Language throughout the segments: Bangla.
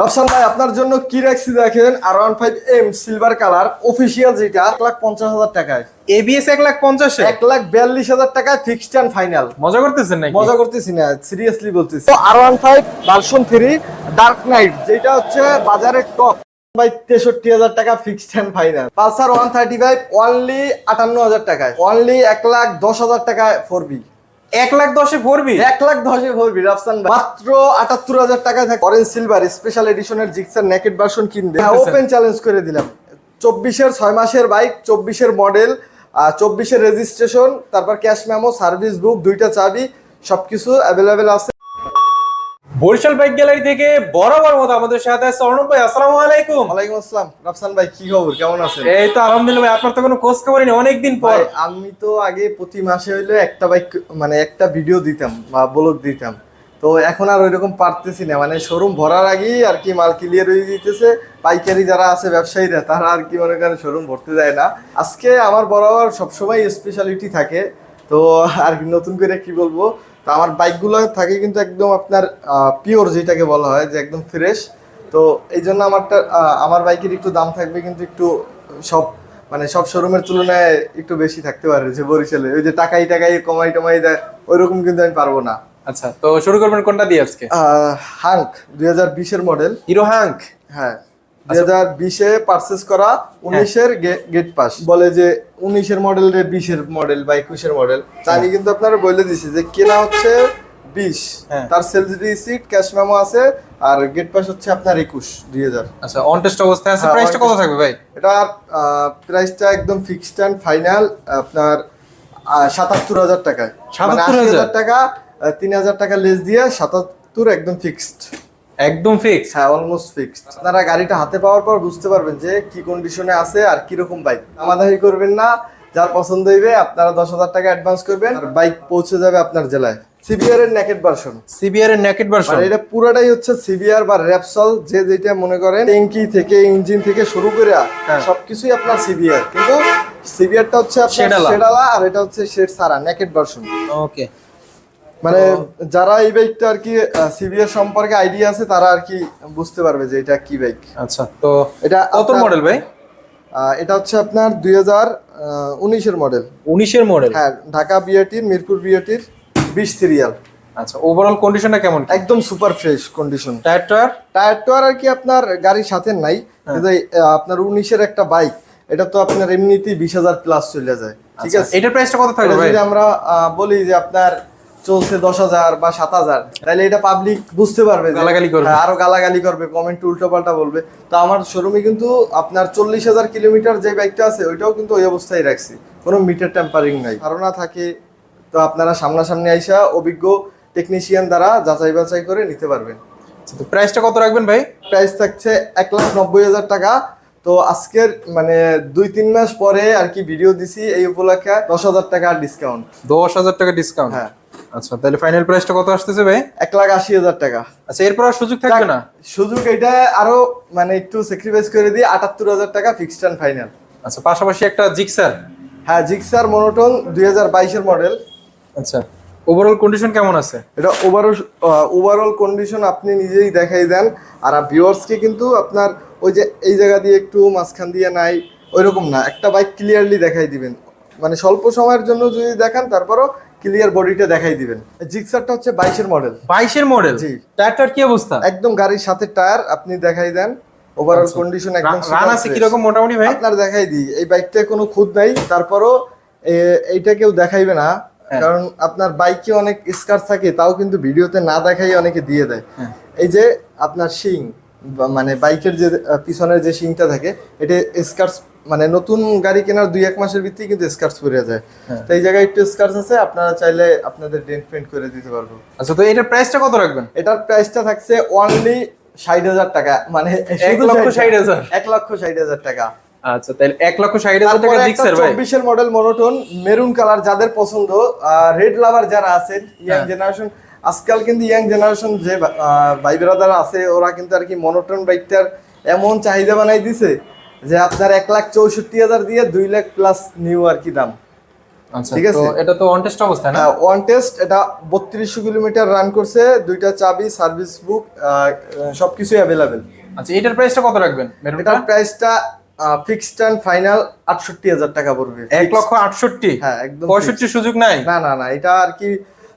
ভাই আপনার জন্য কি রাখছি দেখেন R one five M silver colour official যেটা এক লাখ পঞ্চাশ হাজার টাকায়। এবিএস এক লাখ পঞ্চাশ? এক লাখ বিয়াল্লিশ হাজার টাকায় ফিক্সড অ্যান্ড ফাইনাল মজা করতেছেন নাকি? মজা করতেছি না সিরিয়াসলি বলতেছি। R one five version three dark knight যেটা হচ্ছে বাজারের টপ ভাই তেষট্টি হাজার টাকা fixed and final Pulsar one thirty five only আটান্ন হাজার টাকায়। অনলি এক লাখ দশ হাজার টাকায় ফোর বি এক লাখ দশে ভরবি? এক লাখ দশে ভরবি রাফসান মাত্র আটাত্তর হাজার টাকা থাকে। অরেঞ্জ সিলভার স্পেশাল এডিশনের জিক্সার নেকেট ভার্সন কিনবে। ওপেন চ্যালেঞ্জ করে দিলাম। চব্বিশের ছয় মাসের বাইক চব্বিশের মডেল চব্বিশের রেজিস্ট্রেশন তারপর ক্যাশ মেমো সার্ভিস বুক দুইটা চাবি সবকিছু অ্যাভেলেবেল আছে। বরিশাল বাইক গ্যালারি থেকে বরাবর মতো আমাদের সাথে আছে অর্ণব ভাই আসসালামু আলাইকুম। ওয়ালাইকুম আসসালাম। রাফসান ভাই কি খবর? কেমন আছেন? এই তো আলহামদুলিল্লাহ ভাই আপনার তো কোনো খোঁজ খবরই নেই অনেকদিন পর। আমি তো আগে প্রতি মাসে হইল একটা বাইক মানে একটা ভিডিও দিতাম বা ব্লগ দিতাম। তো এখন আর ওইরকম পারতেছি না মানে শোরুম ভরার আগেই আর কি মাল ক্লিয়ার হয়ে যেতেছে পাইকারি যারা আছে ব্যবসায়ীরা তারা আর কি মনে করেন শোরুম ভরতে যায় না। আজকে আমার বরাবর সবসময় স্পেশালিটি থাকে। তো আর কি নতুন করে কি বলব? তো আমার বাইকগুলো থাকে কিন্তু একদম আপনার পিওর যেটাকে বলা হয় যে একদম ফ্রেশ তো এই জন্য আমারটা আমার বাইকের একটু দাম থাকবে কিন্তু একটু সব মানে সব শোরুমের তুলনায় একটু বেশি থাকতে পারে যে বরিশালে। ওই যে টাকাই টাকাই কমাই টমাই দেয় ওইরকম কিন্তু আমি পারব না। আচ্ছা তো শুরু করবেন কোনটা দিয়ে আজকে? হাঙ্ক দুই হাজার বিশের মডেল হিরো হ্যাঙ্ক হ্যাঁ। দুই হাজার বিশে পারচেস করা উনিশের গেট পাস বলে যে উনিশের মডেল রে বিশের মডেল বা একুশের মডেল আমি কিন্তু আপনারা বলে দিছি যে কেনা হচ্ছে বিশ। হ্যাঁ। তার সেলস রিসিট ক্যাশ মেমো আছে আর গেট পাস হচ্ছে আপনার একুশ দুই হাজার। আচ্ছা অন টেস্ট অবস্থায় আছে হ্যাঁ, প্রাইসটা কত থাকবে ভাই? এটার প্রাইসটা একদম ফিক্সড অ্যান্ড ফাইনাল আপনার সাতাত্তর হাজার টাকায়। মানে 77,000 হাজার টাকা তিন হাজার টাকা লেস দিয়ে সাতাত্তর একদম ফিক্সড একদম ফিক্স হ্যাঁ অলমোস্ট ফিক্সড আপনারা গাড়িটা হাতে পাওয়ার পর বুঝতে পারবেন যে কি কন্ডিশনে আছে আর কীরকম বাইক আমাদাহি করবেন না যার পছন্দ হইবে আপনারা দশ হাজার টাকা অ্যাডভান্স করবেন আর বাইক পৌঁছে যাবে আপনার জেলায়। সিবিআর এর নেকেট ভার্সন সিবিআর এর নেকেট ভার্সন মানে এটা পুরোটাই হচ্ছে সিবিআর বা র্যাপসল যে যেটা মনে করেন ট্যাঙ্কি থেকে ইঞ্জিন থেকে শুরু করে হ্যাঁ। সবকিছুই আপনার সিবিআর কিন্তু সিবিআরটা হচ্ছে আপনার শেডালা। আর এটা হচ্ছে শেড সারা নেকেট ভার্সন ওকে মানে যারা এই বাইকটা আর কি সিবিআর সম্পর্কে আইডিয়া আছে তারা আর কি বুঝতে পারবে যে এটা কি বাইক আচ্ছা তো এটা কত মডেল ভাই? এটা হচ্ছে আপনার দুই হাজার উনিশের মডেল উনিশের মডেল হ্যাঁ ঢাকা বিআরটির মিরপুর বিআরটির বিশ সিরিয়াল আচ্ছা ওভারঅল কন্ডিশনটা কেমন একদম super fresh condition tyre tyre tyre তো আর কি আপনার গাড়ির সাথে নাই আহ, আপনার উনিশের একটা বাইক এটা তো আপনার এমনিতেই বিশ হাজার প্লাস চলে যায় ঠিক আছে? এটার প্রাইসটা কত থাকবে যদি আমরা বলি যে আপনার চলছে দশ হাজার বা সাত হাজার। তাহলে এটা পাবলিক বুঝতে পারবে গালাগালি করবে। হ্যাঁ, আরও গালাগালি করবে কমেন্ট উল্টো পাল্টা বলবে। তো আমার শোরুমে কিন্তু আপনার চল্লিশ হাজার কিলোমিটার যে বাইকটা আছে ওইটাও কিন্তু ওই অবস্থায় রাখছি। কোনো মিটার টেম্পারিং নাই। ধারণা থাকে তো আপনারা সামনাসামনি আইসা অভিজ্ঞ টেকনিশিয়ান দ্বারা যাচাই বাছাই করে নিতে পারবেন। আচ্ছা, তো প্রাইসটা কত রাখবেন ভাই? প্রাইস থাকছে এক লাখ নব্বই হাজার টাকা। তো আজকের মানে দুই তিন মাস পরে আর কি ভিডিও দিছি এই উপলক্ষে দশ হাজার টাকা ডিসকাউন্ট দশ হাজার টাকা ডিসকাউন্ট হ্যাঁ। আচ্ছা তাহলে ফাইনাল প্রাইসটা কত আসতেছে ভাই? এক লাখ আশি হাজার টাকা। আচ্ছা এরপর আর সুযোগ থাকবে না? সুযোগ এটা আরও মানে একটু স্যাক্রিফাইস করে দিয়ে আটাত্তর হাজার টাকা ফিক্সড অ্যান্ড ফাইনাল আচ্ছা পাশাপাশি একটা জিক্সার হ্যাঁ জিক্সার মনোটন দুই হাজার বাইশের মডেল আচ্ছা ওভারঅল কন্ডিশন কেমন আছে? এটা ওভারঅল ওভারঅল কন্ডিশন আপনি নিজেই দেখাই দেন। আর ভিউয়ার্সকে কিন্তু আপনার ওই যে এই জায়গা দিয়ে একটু মাঝখান দিয়ে নাই ওইরকম না। একটা বাইক ক্লিয়ারলি দেখাই দিবেন। মানে স্বল্প সময়ের জন্য যদি দেখান তারপরও ক্লিয়ার বডিটা দেখাই দিবেন জিক্সারটা হচ্ছে বাইশের মডেল বাইশের মডেল জি। টায়ারটার কি অবস্থা একদম গাড়ির সাথে টায়ার আপনি দেখাই দেন ওভারঅল কন্ডিশন একদম আচ্ছা। রান আছে fresh। কীরকম মোটামুটি ভাই আপনার দেখাই দিই এই বাইকটায় কোনো খুদ নাই তারপরও এইটা কেউ দেখাইবে না হ্যাঁ। কারণ আপনার বাইকে অনেক স্কার থাকে তাও কিন্তু ভিডিওতে না দেখাই অনেকে দিয়ে দেয় হ্যাঁ। এই যে আপনার শিং মানে বাইকের যে পিছনের যে শিংটা থাকে এটা স্কার্স মানে নতুন গাড়ি কেনার দুই এক মাসের ভিত্তি কিন্তু স্কার্স পরে যায়। হ্যাঁ। তো এই জায়গায় একটু স্কার্স আছে আপনারা চাইলে আপনাদের ডেন্ট পেন্ট করে দিতে পারব। আচ্ছা তো এটার প্রাইসটা কত রাখবেন? এটার প্রাইসটা থাকছে অনলি ষাট হাজার টাকা মানে এক লক্ষ ষাট হাজার? এক লক্ষ ষাট হাজার টাকা। আচ্ছা তাহলে এক লক্ষ ষাট হাজার টাকা জিক্সার ভাই। চব্বিশের মডেল মনোটন মেরুন কালার যাদের পছন্দ রেড লাভার যারা আছেন ইয়াং হ্যাঁ। জেনারেশন আজকাল কিন্তু ইয়াং জেনারেশন যে আহ, ভাই ব্রাদার আছে ওরা কিন্তু আর কি মনোটন বাইকটার এমন চাহিদা বানাই দিছে যে আপনার এক লাখ চৌষট্টি হাজার দিয়ে দুই লাখ প্লাস নিউ আর কি দাম। আচ্ছা ঠিক আছে? এটা তো অন টেস্ট অবস্থা না? ওয়ান টেস্ট এটা বত্রিশশো কিলোমিটার রান করছে দুইটা চাবি সার্ভিস বুক সবকিছুই অ্যাভেলেবেল আচ্ছা এটার প্রাইসটা কত রাখবেন এটার প্রাইসটা ফিক্সড অ্যান্ড ফাইনাল আটষট্টি হাজার টাকা পড়বে। এক লক্ষ আটষট্টি? হ্যাঁ একদম পঁয়ষট্টি সুযোগ নাই? না না না এটা আর কি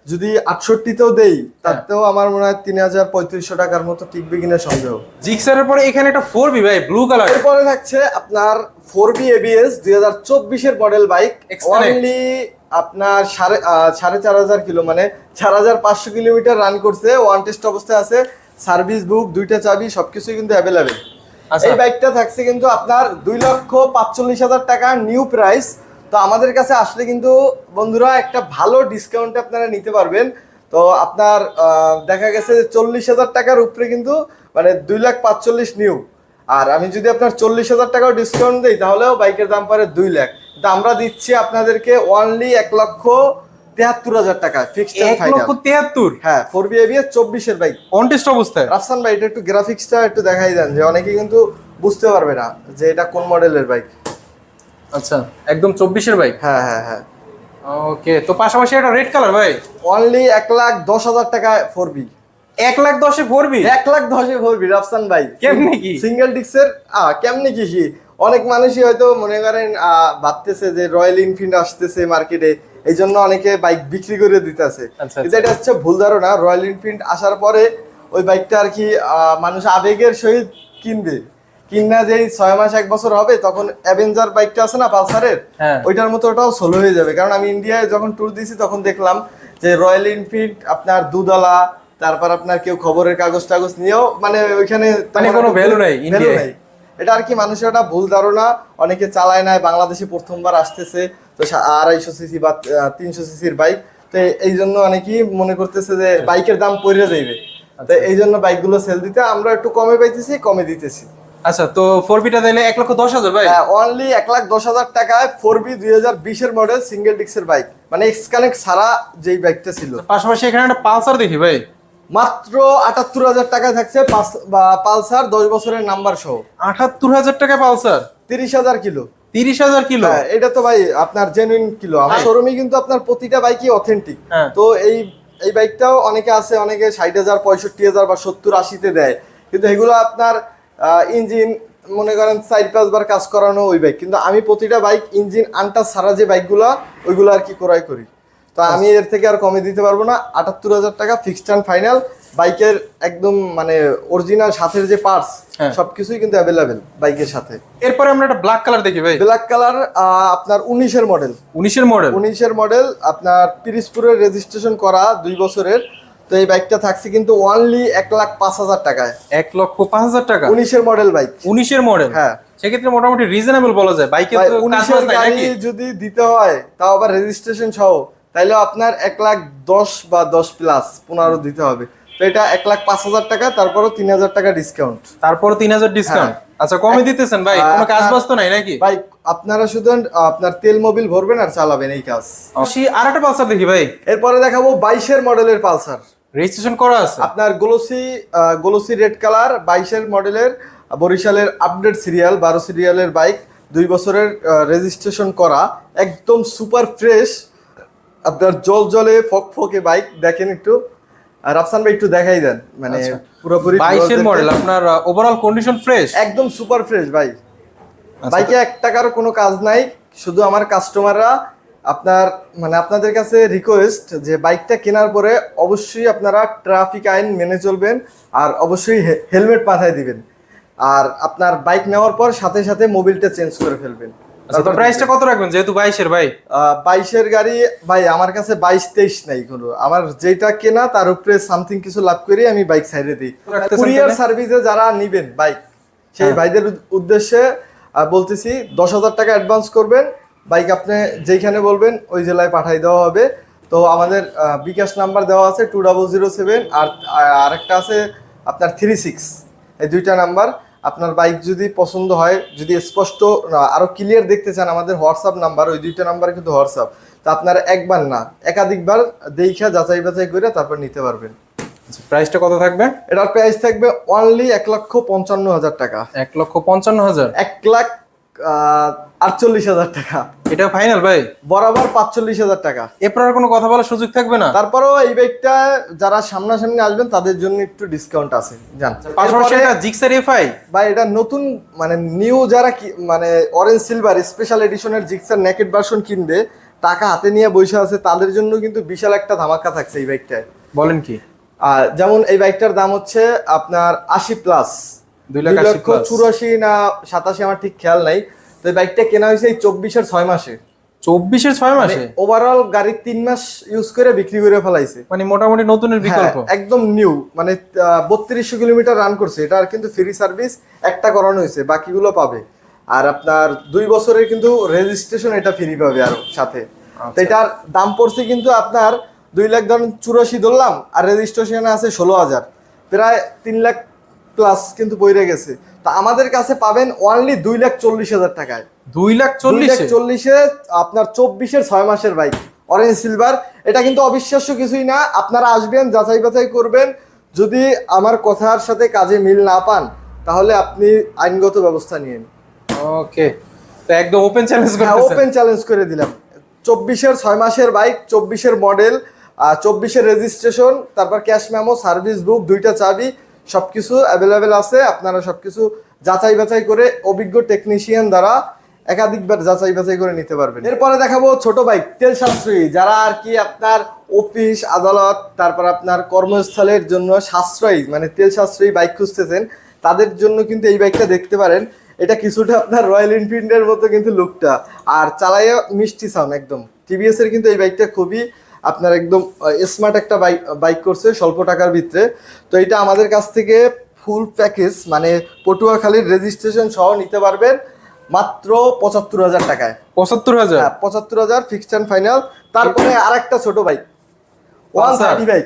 যদি আটষট্টিতেও দেই হ্যাঁ। তাতেও আমার মনে হয় তিন হাজার পঁয়ত্রিশশো টাকার মতো টিকবে কিনা সন্দেহ জিক্সারের পরে এখানে একটা ফোর বি ভাই ব্লু কালার এরপরে থাকছে আপনার ফোর বি এবিএস দুই হাজার চব্বিশের মডেল বাইক. অনলি আপনার সাড়ে সাড়ে চার হাজার কিলো মানে চার হাজার পাঁচশো কিলোমিটার রান করছে ওয়ান টেস্ট অবস্থায় আছে সার্ভিস বুক দুইটা চাবি সবকিছুই কিন্তু অ্যাভেলেবেল আচ্ছা এই বাইকটা থাকছে কিন্তু আপনার দুই লক্ষ পাঁচচল্লিশ হাজার টাকা নিউ প্রাইস তো আমাদের কাছে আসলে কিন্তু বন্ধুরা একটা ভালো ডিসকাউন্টে আপনারা নিতে পারবেন। তো আপনার দেখা গেছে যে চল্লিশ হাজার টাকার উপরে কিন্তু মানে দুই লাখ পাঁচচল্লিশ নিউ। আর আমি যদি আপনার চল্লিশ হাজার টাকাও ডিসকাউন্ট দিই তাহলেও বাইকের দাম পারে দুই লাখ। তো আমরা দিচ্ছি আপনাদেরকে অনলি এক লক্ষ তেহাত্তর হাজার টাকা ফিক্সড লক্ষ তেহাত্তর? হ্যাঁ ফোর বি এবিএস চব্বিশের বাইক অন টেস্ট অবস্থায়? রাফসান ভাই এটা একটু গ্রাফিক্সটা একটু দেখাই দেন যে অনেকে কিন্তু বুঝতে পারবে না যে এটা কোন মডেলের বাইক আচ্ছা। একদম চব্বিশের বাইক হ্যাঁ হ্যাঁ হ্যাঁ। ওকে তো পাশাপাশি একটা রেড কালার ভাই? অনলি এক লাখ দশ হাজার টাকা ফোর বি এক লাখ দশে ফোর বি এক লাখ দশে ফোর বি রাফসান ভাই। কেমনে কি? সিঙ্গেল ডিক্সের কেমনে কি অনেক মানুষই হয়তো মনে করেন ভাবতেছে যে রয়্যাল এনফিল্ড আসতেছে মার্কেটে এই জন্য অনেকে বাইক বিক্রি করে দিতেছে। আচ্ছা, কিন্তু এটা হচ্ছে ভুল ধারণা রয়্যাল এনফিল্ড আসার পরে ওই বাইকটা আর কি মানুষ আবেগের সহিত কিনবে। কিনা যেই ছয় মাস এক বছর হবে তখন অ্যাভেঞ্জার বাইকটা আছে না পালসারের? হ্যাঁ। ওইটার মতো ওটাও সোলো হয়ে যাবে। কারণ আমি ইন্ডিয়ায় যখন ট্যুর দিয়েছি তখন দেখলাম যে রয়্যাল এনফিল্ড আপনার দুদলা তারপর আপনার কেউ খবরের কাগজ টাগজ নিয়েও মানে ওইখানে মানে কোনো ভ্যালু নাই ইন্ডিয়ায়। নাই। এটা আর কি মানুষের একটা ভুল ধারণা। অনেকে চালায় নাই বাংলাদেশে প্রথমবার আসতেছে। তো আড়াইশো সিসি বা তিনশো সিসির বাইক তো এই জন্য অনেকেই মনে করতেছে যে বাইকের দাম পড়ে যাইবে। তো এই জন্য বাইকগুলো সেল দিতে আমরা একটু কমে পাইতেছি কমে দিতেছি। আচ্ছা তো ফোর বিটা দিলে এক লক্ষ দশ হাজার ভাই? অনলি এক লাখ দশ হাজার টাকায় ফোর বি দুই হাজার বিশের মডেল সিঙ্গেল ডিক্সের বাইক মানে এক্স কানেক্ট ছাড়া যেই বাইকটা ছিল। পাশাপাশি এখানে একটা পালসার দেখি ভাই। মাত্র আটাত্তর হাজার টাকায় থাকছে পালসার দশ বছরের নাম্বার সহ। আটাত্তর হাজার টাকা পালসার? তিরিশ হাজার কিলো। তিরিশ হাজার কিলো? হ্যাঁ, এটা তো ভাই আপনার জেনুইন কিলো। আমার হ্যাঁ। শোরুমে কিন্তু আপনার প্রতিটা বাইকই অথেন্টিক হ্যাঁ। তো এই এই বাইকটাও অনেকে আছে অনেকে ষাট হাজার পঁয়ষট্টি হাজার বা সত্তর আশিতে দেয়। কিন্তু এগুলো আপনার ইঞ্জিন মনে করেন চার পাঁচবার কাজ করানো ওই বাইক কিন্তু আমি প্রতিটা বাইক ইঞ্জিন আনটা ছাড়া যে বাইকগুলো ওইগুলো আর কি ক্রয় করি। তো আমি এর থেকে আর কমে দিতে পারব না। আটাত্তর হাজার টাকা ফিক্সড অ্যান্ড ফাইনাল বাইকের একদম মানে অরিজিনাল সাথের যে পার্টস হ্যাঁ। সবকিছুই কিন্তু অ্যাভেলেবেল বাইকের সাথে। এরপরে আমরা একটা ব্ল্যাক কালার দেখি ভাই। ব্ল্যাক কালার আপনার উনিশের মডেল উনিশের মডেল উনিশের মডেল আপনার পিরিসপুরের রেজিস্ট্রেশন করা দুই বছরের। তো এই বাইকটা থাকছে কিন্তু অনলি এক লাখ পাঁচ হাজার টাকায়। এক লক্ষ পাঁচ হাজার টাকা? উনিশের মডেল বাইক উনিশের মডেল হ্যাঁ। সেক্ষেত্রে মোটামুটি রিজনেবল বলা যায়। বাইকে উনিশের গাড়ি যদি দিতে হয় তাও আবার রেজিস্ট্রেশন সহ তাইলে আপনার এক লাখ দশ বা দশ প্লাস পনেরো দিতে হবে। তো এটা এক লাখ পাঁচ হাজার টাকা তারপরও তিন হাজার টাকা ডিসকাউন্ট তারপরে তিন হাজার ডিসকাউন্ট আচ্ছা কমে দিতেছেন ভাই কোনো কাজ বাজ তো নাই নাকি? ভাই আপনারা শুধু আপনার তেল মোবিল ভরবেন আর চালাবেন এই কাজ। আর একটা পালসার দেখি ভাই। এরপরে দেখাবো বাইশের মডেলের পালসার রেজিস্ট্রেশন করা আছে আপনার গোলসি গোলসি রেড কালার বাইশের মডেলের বরিশালের আপডেট সিরিয়াল বারো সিরিয়ালের বাইক দুই বছরের রেজিস্ট্রেশন করা একদম সুপার ফ্রেশ আপনার জল জলে ফক ফকে বাইক দেখেন একটু রাফসান ভাই একটু দেখাই দেন মানে আচ্ছা। পুরোপুরি বাইশের মডেল আপনার ওভারঅল কন্ডিশন ফ্রেশ একদম সুপার ফ্রেশ ভাই আচ্ছা। বাইকে এক টাকার কোনো কাজ নাই শুধু আমার কাস্টমাররা আপনার মানে আপনাদের কাছে রিকোয়েস্ট যে বাইকটা কেনার পরে অবশ্যই আপনারা ট্রাফিক আইন মেনে চলবেন আর অবশ্যই হেলমেট মাথায় দিবেন। আর আপনার বাইক নেওয়ার পর সাথে সাথে মোবিলটা চেঞ্জ করে ফেলবেন। আচ্ছা তো প্রাইসটা কত রাখবেন যেহেতু বাইশের ভাই? বাইশের গাড়ি ভাই আমার কাছে বাইশ তেইশ নাই কোনো। আমার যেটা কেনা তার উপরে সামথিং কিছু লাভ করে আমি বাইক সাইডে দিই। কুরিয়ার সার্ভিসে যারা নিবেন বাইক সেই হ্যাঁ। ভাইদের উদ্দেশ্যে বলতেছি দশ হাজার টাকা অ্যাডভান্স করবেন। বাইক আপনি যেইখানে বলবেন ওই জেলায় পাঠাই দেওয়া হবে। তো আমাদের বিকাশ নাম্বার দেওয়া আছে টু ডাবল জিরো সেভেন আর আর- আরেকটা আছে আপনার থ্রি সিক্স এই দুইটা নাম্বার। আপনার বাইক যদি পছন্দ হয় যদি স্পষ্ট আরও ক্লিয়ার দেখতে চান আমাদের হোয়াটসঅ্যাপ নাম্বার ওই দুইটা নাম্বার কিন্তু হোয়াটসঅ্যাপ। তা আপনারা একবার না একাধিকবার দেখা যাচাই বাছাই করে তারপর নিতে পারবেন। প্রাইসটা কত থাকবে? এটার প্রাইস থাকবে অনলি এক লক্ষ পঞ্চান্ন হাজার টাকা। এক লক্ষ পঞ্চান্ন হাজার? এক লাখ আটচল্লিশ হাজার টাকা। এটা ফাইনাল ভাই? বরাবর পাঁচচল্লিশ হাজার টাকা। এরপর আর কোনো কথা বলার সুযোগ থাকবে না? তারপরেও এই বাইকটা যারা সামনাসামনি আসবেন তাদের জন্য একটু ডিসকাউন্ট আছে। জান পাশাপাশি এটা জিক্সার এফআই বা এটা নতুন মানে নিউ যারা মানে অরেঞ্জ সিলভার স্পেশাল এডিশনের জিক্সার নেকেট ভার্সন কিনবে টাকা হাতে নিয়ে বসে আছে তাদের জন্য কিন্তু বিশাল একটা ধামাকা থাকছে এই বাইকটায় বলেন কি? যেমন এই বাইকটার দাম হচ্ছে আপনার আশি প্লাস দুই চুরাশি না সাতাশি আমার ঠিক খেয়াল নাই। তো বাইকটা কেনা হয়েছে এই চব্বিশের ছয় মাসে। চব্বিশের ছয় মাসে? ওভারঅল গাড়ির তিন মাস ইউজ করে বিক্রি করে ফেলাইছে। মানে মোটামুটি নতুনের বিকল্প? হ্যাঁ, একদম নিউ মানে বত্রিশশো কিলোমিটার রান করছে। এটা আর কিন্তু ফ্রি সার্ভিস একটা করানো হয়েছে বাকিগুলো পাবে। আর আপনার দুই বছরের কিন্তু রেজিস্ট্রেশন এটা ফ্রি পাবে আরও সাথে। তো এটার দাম পড়ছে কিন্তু আপনার দুই লাখ ধরেন চুরাশি ধরলাম আর রেজিস্ট্রেশনে আছে ষোলো হাজার। প্রায় তিন লাখ প্লাস কিন্তু পড়ে গেছে। তা আমাদের কাছে পাবেন অনলি দুই লাখ চল্লিশ হাজার টাকায়। দুই লাখ চল্লিশ? চল্লিশে আপনার চব্বিশের ছয় মাসের বাইক অরেঞ্জ সিলভার এটা কিন্তু অবিশ্বাস্য কিছুই না আপনারা আসবেন যাচাই বাছাই করবেন। যদি আমার কথার সাথে কাজে মিল না পান তাহলে আপনি আইনগত ব্যবস্থা নিন। ওকে তো একদম ওপেন চ্যালেঞ্জ করতেছেন। ওপেন চ্যালেঞ্জ করে দিলাম। চব্বিশের ছয় মাসের বাইক চব্বিশের মডেল চব্বিশের রেজিস্ট্রেশন তারপর ক্যাশ মেমো সার্ভিস বুক দুইটা চাবি। সবকিছু অ্যাভেলেবেল আছে। আপনারা সবকিছু যাচাই বাছাই করে অভিজ্ঞ টেকনিশিয়ান দ্বারা একাধিকবার যাচাই বাছাই করে নিতে পারবেন। এরপরে দেখাবো ছোট বাইক তেল সাশ্রয়ী, যারা আর কি আপনার অফিস আদালত, তারপর আপনার কর্মস্থলের জন্য সাশ্রয়ী মানে তেল সাশ্রয়ী বাইক খুঁজতেছেন, তাদের জন্য কিন্তু এই বাইকটা দেখতে পারেন। এটা কিছুটা আপনার রয়্যাল এনফিল্ডের মতো কিন্তু লুকটা আর চালাইয়া মিষ্টি সাউন্ড একদম। টিভিএস এর কিন্তু এই বাইকটা খুবই আপনার একদম স্মার্ট একটা বাইক বাইক করছে স্বল্প টাকার ভিতরে। তো এটা আমাদের কাছ থেকে ফুল প্যাকেজ মানে পটুয়াখালীর রেজিস্ট্রেশন সহ নিতে পারবেন মাত্র পঁচাত্তর হাজার টাকায়। পঁচাত্তর হাজার? হ্যাঁ পঁচাত্তর হাজার ফিক্সড অ্যান্ড ফাইনাল তারপরে আরেকটা ছোট bike one thirty five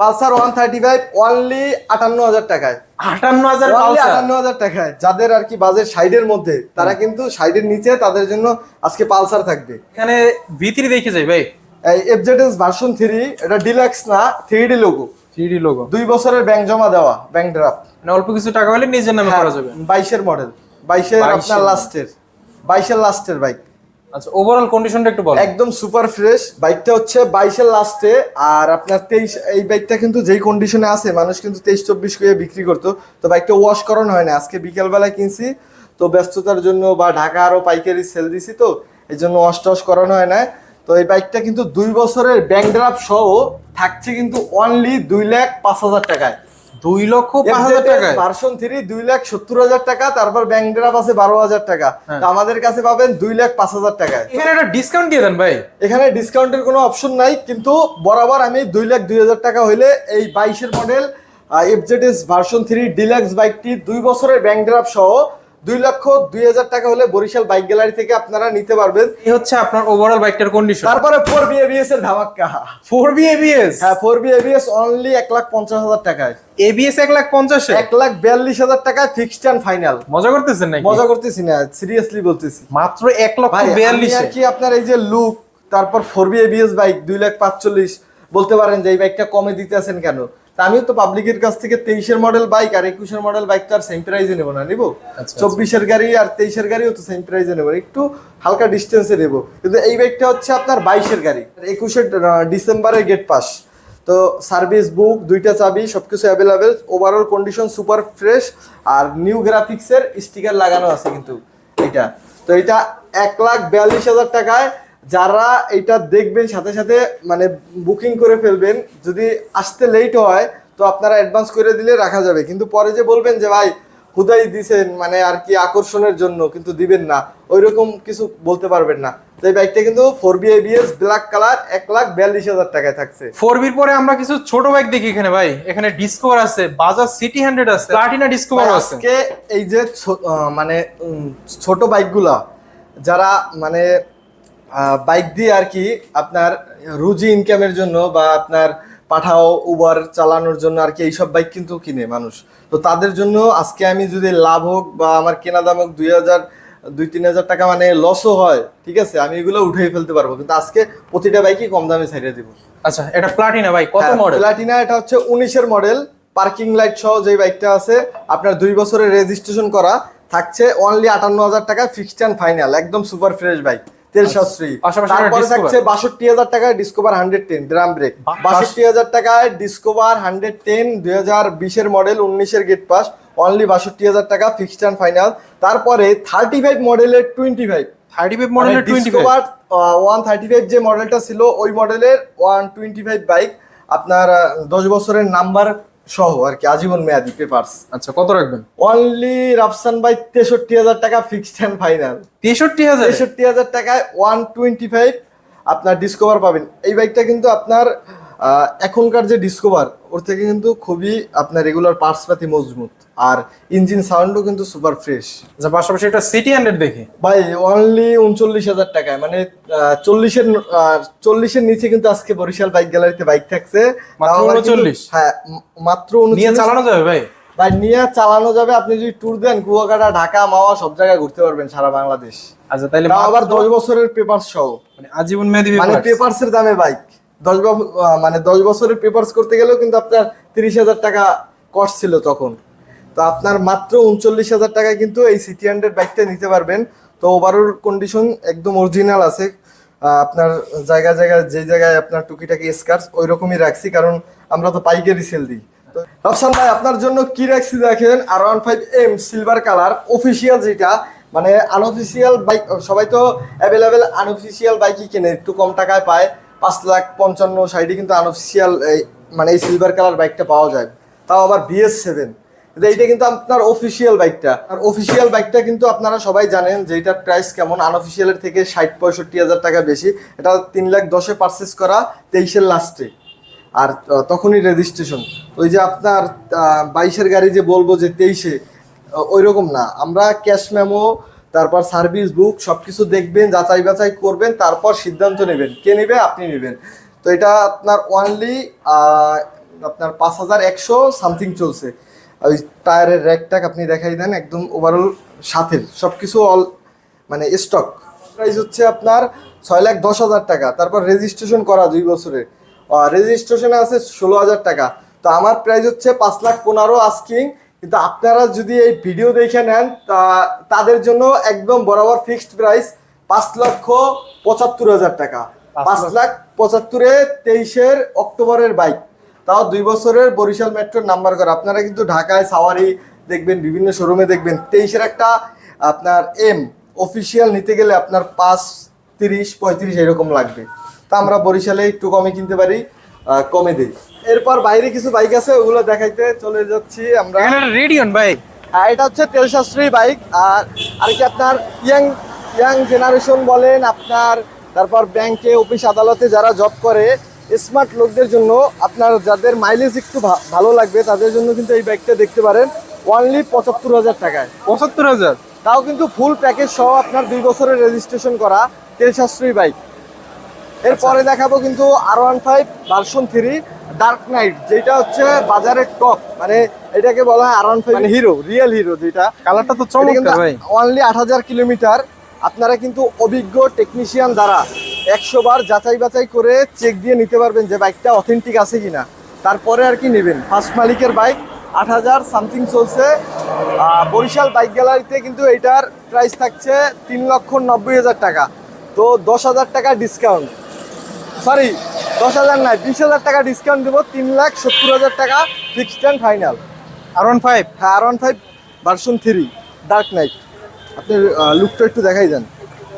Pulsar one thirty five only আটান্ন হাজার টাকায়। আটান্ন হাজার আটান্ন হাজার টাকায়। যাদের আর কি বাজেট সাইডের মধ্যে তারা কিন্তু সাইডের নিচে তাদের জন্য আজকে পালসার থাকবে। এখানে ভিতরি দেখে যাই ভাই। এফজেডএস ভার্সন থ্রি এটা ডিলাক্স না three D logo three logo দুই বছরের ব্যাংক জমা দেওয়া ব্যাংক ড্রাফট মানে অল্প কিছু টাকা হলে নিজের নামে হ্যাঁ। করা যাবে। বাইশের মডেল বাইশের 22 আপনার লাস্টের বাইশের লাস্টের বাইক আচ্ছা ওভারঅল কন্ডিশনটা একটু বল একদম সুপার ফ্রেশ বাইকটা হচ্ছে বাইশের লাস্টে আর আপনার তেইশ এই বাইকটা কিন্তু যেই কন্ডিশনে আছে মানুষ কিন্তু তেইশ চব্বিশ করে বিক্রি করতো। তো বাইকটা ওয়াশ করানো হয় না। আজকে বিকেলবেলায় কিনছি তো ব্যস্ততার জন্য বা ঢাকা আরও পাইকারি সেল দিছি তো এই জন্য ওয়াশ টশ করানো হয় না। তো এই বাইকটা কিন্তু দুই বছরের ব্যাংক ড্রাফট সহ থাকছে কিন্তু অনলি দুই লাখ পাঁচ হাজার টাকায়। দুই লক্ষ পাঁচ হাজার টাকায়? ভার্সন থ্রি দুই লাখ সত্তর হাজার টাকা তারপর ব্যাংক ড্রাফট আছে বারো হাজার টাকা। হ্যাঁ। তো আমাদের কাছে পাবেন দুই লাখ পাঁচ হাজার টাকায়। এখানে একটা ডিসকাউন্ট দিয়ে দেন ভাই। এখানে ডিসকাউন্টের কোনো অপশন নাই কিন্তু বরাবর আমি দুই লাখ দুই হাজার টাকা হইলে এই বাইশের model FZS version three deluxe বাইকটি দুই বছরের ব্যাংক ড্রাফট সহ দুই লক্ষ দুই হাজার টাকা হলে বরিশাল বাইক গ্যালারি থেকে আপনারা নিতে পারবেন। এই হচ্ছে আপনার ওভারঅল বাইকটার কন্ডিশন তারপরে ফোর বি এবিএস এর ধামাক্কা। ফোর বি এবিএস হ্যাঁ ফোর বি এবিএস অনলি এক লাখ পঞ্চাশ হাজার টাকায়। এবিএস এক লাখ পঞ্চাশে? এক লাখ বিয়াল্লিশ হাজার টাকায় ফিক্সড অ্যান্ড ফাইনাল মজা করতেছেন নাকি? মজা করতেছি না সিরিয়াসলি বলতেছি। মাত্র এক লক্ষ বিয়াল্লিশে। কি আপনার এই যে লুক তারপর ফোর বি এবিএস বাইক দুই লাখ পাঁচচল্লিশ বলতে পারেন যে এই বাইকটা কমে দিতে আছেন কেন? তা আমিও তো পাবলিকের কাছ থেকে তেইশের মডেল বাইক আর একুশের মডেল বাইক তো আর সেম প্রাইজে নেব না নিবো? আচ্ছা। চব্বিশের গাড়ি আর তেইশের গাড়িও তো সেম প্রাইজে নেব। একটু হালকা ডিস্টেন্সে নেব। কিন্তু এই বাইকটা হচ্ছে আপনার বাইশের গাড়ি। একুশের ডিসেম্বরের গেট পাস তো সার্ভিস বুক দুইটা চাবি সবকিছু available overall condition super fresh আর নিউ গ্রাফিক্সের স্টিকার লাগানো আছে কিন্তু এটা তো এটা এক লাখ বিয়াল্লিশ হাজার টাকায় যারা এটা দেখবেন সাথে সাথে মানে বুকিং করে ফেলবেন যদি আসতে লেট হয় তো আপনারা অ্যাডভান্স করে দিলে রাখা যাবে। কিন্তু পরে যে বলবেন যে ভাই হুদাই দিছেন মানে আর কি আকর্ষণের জন্য কিন্তু দিবেন না। ওই রকম কিছু বলতে পারবেন না। তো এই বাইকটা কিন্তু four B ABS black colour এক লাখ বিয়াল্লিশ হাজার টাকায় থাকছে। ফোর বির পরে আমরা কিছু ছোট বাইক দেখি এখানে ভাই। এখানে ডিসকভার আছে বাজাজ সিটি হান্ড্রেড আছে প্লাটিনা ডিসকভার আছে। এই যে মানে ছোট বাইকগুলা যারা মানে বাইক দিয়ে আর কি আপনার রুজি ইনকামের জন্য বা আপনার পাঠাও উবার চালানোর জন্য আর কি এইসব বাইক কিন্তু কিনে মানুষ। তো তাদের জন্য আজকে আমি যদি লাভ হোক বা আমার কেনা দাম হোক দুই হাজার দুই তিন হাজার টাকা মানে লসও হয় ঠিক আছে আমি এগুলো উঠেই ফেলতে পারব। কিন্তু আজকে প্রতিটা বাইকই কম দামে ছাইড়ে দিব। আচ্ছা এটা প্লাটিনা বাইক কত মডেল প্লাটিনা এটা হচ্ছে উনিশের মডেল পার্কিং লাইট সহ যে বাইকটা আছে আপনার দুই বছরের রেজিস্ট্রেশন করা থাকছে অনলি আটান্ন হাজার টাকা ফিক্সড অ্যান্ড ফাইনাল একদম সুপার ফ্রেশ বাইক তেল সাশ্রয়ী তারপরে থাকছে বাষট্টি হাজার টাকায় Discover hundred ten drum brake বাষট্টি হাজার টাকায় ডিসকভার হান্ড্রেড টেন দুই হাজার বিশের মডেল উনিশের গেট পাস অনলি বাষট্টি হাজার টাকা ফিক্সড অ্যান্ড ফাইনাল তারপরে থার্টি ফাইভ মডেলের টোয়েন্টি ফাইভ থার্টি ফাইভ মডেলের twenty five one thirty five যে মডেলটা ছিল ওই মডেলের ওয়ান টোয়েন্টি ফাইভ বাইক আপনার দশ বছরের নাম্বার সহ আর কি আজীবন মেয়াদি পেপারস আচ্ছা কত রাখবেন? অনলি রাফসান ভাই তেষট্টি হাজার টাকা ফিক্সড অ্যান্ড ফাইনাল তেষট্টি হাজার তেষট্টি হাজার টাকায় ওয়ান টোয়েন্টি ফাইভ আপনার ডিসকভার পাবেন। এই বাইকটা কিন্তু আপনার এখনকার যে ডিসকভার ওর থেকে কিন্তু খুবই আপনার রেগুলার পার্টস পাতি মজবুত। আর ইঞ্জিন সাউন্ডও কিন্তু সুপার ফ্রেশ আচ্ছা পাশাপাশি একটা সিটি হান্ড্রেড দেখি। ভাই অনলি উনচল্লিশ হাজার টাকায়। মানে চল্লিশের চল্লিশের নিচে কিন্তু আজকে বরিশাল বাইক গ্যালারিতে বাইক থাকছে। মাত্র তাও আবার কিন্তু- 39? হ্যাঁ মাত্র নিয়ে চালানো যাবে ভাই? ভাই নিয়ে চালানো যাবে। আপনি যদি ট্যুর দেন কুয়াকাটা ঢাকা মাওয়া সব জায়গায় ঘুরতে পারবেন সারা বাংলাদেশ। আচ্ছা তাও আবার দশ বছরের পেপার সহ। মানে আজীবন মেয়াদি মানে। এর দামে বাইক দশ মানে দশ বছরের পেপারস করতে গেলেও কিন্তু আপনার তিরিশ হাজার টাকা কস্ট ছিল তখন। তো আপনার মাত্র উনচল্লিশ হাজার টাকায় কিন্তু এই সিটি হান্ড্রেড বাইকটা নিতে পারবেন। তো ওভারঅল কন্ডিশন একদম অরিজিনাল আছে। আপনার জায়গা জায়গায় যে জায়গায় আপনার টুকিটাকি স্কার্স ওই রকমই রাখছি, কারণ আমরা তো পাইকারি সেল দিই। রফসান ভাই, আপনার জন্য কি রাখছি দেখেন? R one five M silver colour official যেটা মানে আনঅফিসিয়াল বাইক সবাই তো অ্যাভেলেবেল আনঅফিসিয়াল বাইকই কেনে, একটু কম টাকায় পায়। পাঁচ লাখ পঞ্চান্ন সাইডে কিন্তু আনঅফিসিয়াল মানে এই সিলভার কালার বাইকটা পাওয়া যায়। তাও আবার বিএস সেভেন এইটা কিন্তু আপনার অফিসিয়াল বাইকটা আর অফিসিয়াল বাইকটা কিন্তু আপনারা সবাই জানেন যে এটার প্রাইস কেমন। আনঅফিসিয়ালের থেকে ষাট পঁয়ষট্টি হাজার টাকা বেশি। এটা তিন লাখ দশে পারচেস করা তেইশের লাস্টে আর তখনই রেজিস্ট্রেশন ওই যে আপনার বাইশের গাড়ি যে বলব যে তেইশে ওই রকম না। আমরা ক্যাশ মেমো তারপর সার্ভিস বুক সব কিছু দেখবেন, যাচাই বাছাই করবেন, তারপর সিদ্ধান্ত নেবেন। কে নেবে, আপনি নেবেন। তো এটা আপনার অনলি আপনার পাঁচ হাজার একশো সামথিং চলছে। ওই টায়ারের র্যাকটাক আপনি দেখাই দেন, একদম ওভারঅল সাথের। সব কিছু অল মানে স্টক প্রাইস হচ্ছে আপনার ছয় লাখ দশ হাজার টাকা। তারপর রেজিস্ট্রেশন করা দুই বছরের। রেজিস্ট্রেশনে আছে ষোলো হাজার টাকা। তো আমার প্রাইস হচ্ছে পাঁচ লাখ পনেরো আস্কিং কিন্তু আপনারা যদি এই ভিডিও দেখে নেন তা তাদের জন্য একদম বরাবর ফিক্সড প্রাইস পাঁচ লক্ষ পঁচাত্তর হাজার টাকা। পাঁচ পাঁচ লাখ পঁচাত্তরে তেইশের অক্টোবরের বাইক। তাও দুই বছরের বরিশাল মেট্রোর নাম্বার করা। আপনারা কিন্তু ঢাকায় সাওয়ারি দেখবেন বিভিন্ন শোরুমে দেখবেন। তেইশের একটা আপনার এম অফিসিয়াল নিতে গেলে আপনার পাঁচ তিরিশ পঁয়ত্রিশ এরকম লাগবে। তা আমরা বরিশালে একটু কমে কিনতে পারি কমে দিই। এরপর বাইরে কিছু বাইক আছে ওগুলো দেখাইতে চলে যাচ্ছি আমরা। রেডিয়ন ভাই হ্যাঁ এটা হচ্ছে তেল সাশ্রয়ী বাইক আর আর কি আপনার ইয়াং ইয়াং জেনারেশন বলেন আপনার তারপর ব্যাংকে অফিস আদালতে যারা জব করে স্মার্ট লোকদের জন্য আপনার যাদের মাইলেজ একটু ভালো লাগবে তাদের জন্য কিন্তু এই বাইকটা দেখতে পারেন অনলি পঁচাত্তর হাজার টাকায়। পঁচাত্তর হাজার? তাও কিন্তু ফুল প্যাকেজ সহ আপনার দুই বছরের রেজিস্ট্রেশন করা তেল সাশ্রয়ী বাইক এরপরে দেখাবো কিন্তু R one five version three dark knight যেটা হচ্ছে বাজারের টপ মানে এটাকে বলা হয় R one five hero real hero যেটা। কালারটা তো চমৎকার ভাই। অনলি আট হাজার কিলোমিটার। আপনারা কিন্তু অভিজ্ঞ টেকনিশিয়ান দ্বারা একশো বার যাচাই বাছাই করে চেক দিয়ে নিতে পারবেন যে বাইকটা অথেন্টিক আছে কিনা। তারপরে আর কি নেবেন। ফার্স্ট মালিকের বাইক আট হাজার সামথিং চলছে। বরিশাল বাইক গ্যালারিতে কিন্তু এটার প্রাইস থাকছে তিন লক্ষ নব্বই হাজার টাকা। তো দশ হাজার টাকা ডিসকাউন্ট সরি দশ হাজার নয় বিশ হাজার টাকা ডিসকাউন্ট দেবো তিন লাখ সত্তর হাজার টাকা fixed and final R one five হ্যাঁ R one five version three dark knight আপনি লুকটা একটু দেখাই দেন।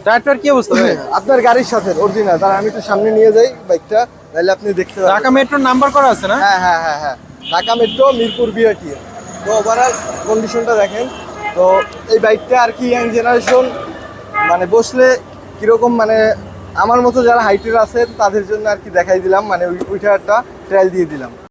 টায়ারটার কি অবস্থা আপনার গাড়ির সাথে অরিজিনাল তার আমি একটু সামনে নিয়ে যাই বাইকটা নাহলে আপনি দেখতে পাবেন ঢাকা মেট্রোর নাম্বার করা আছে না? হ্যাঁ হ্যাঁ হ্যাঁ হ্যাঁ। ঢাকা মেট্রো মিরপুর বিআরটি তো ওভারঅল কন্ডিশনটা দেখেন। তো এই বাইকটা আর কি ইয়াং জেনারেশন মানে বসলে কীরকম মানে আমার মতো যারা হাইটের আছেন তাদের জন্য আর কি দেখাই দিলাম মানে ওই ওইটা একটা ট্রায়াল দিয়ে দিলাম।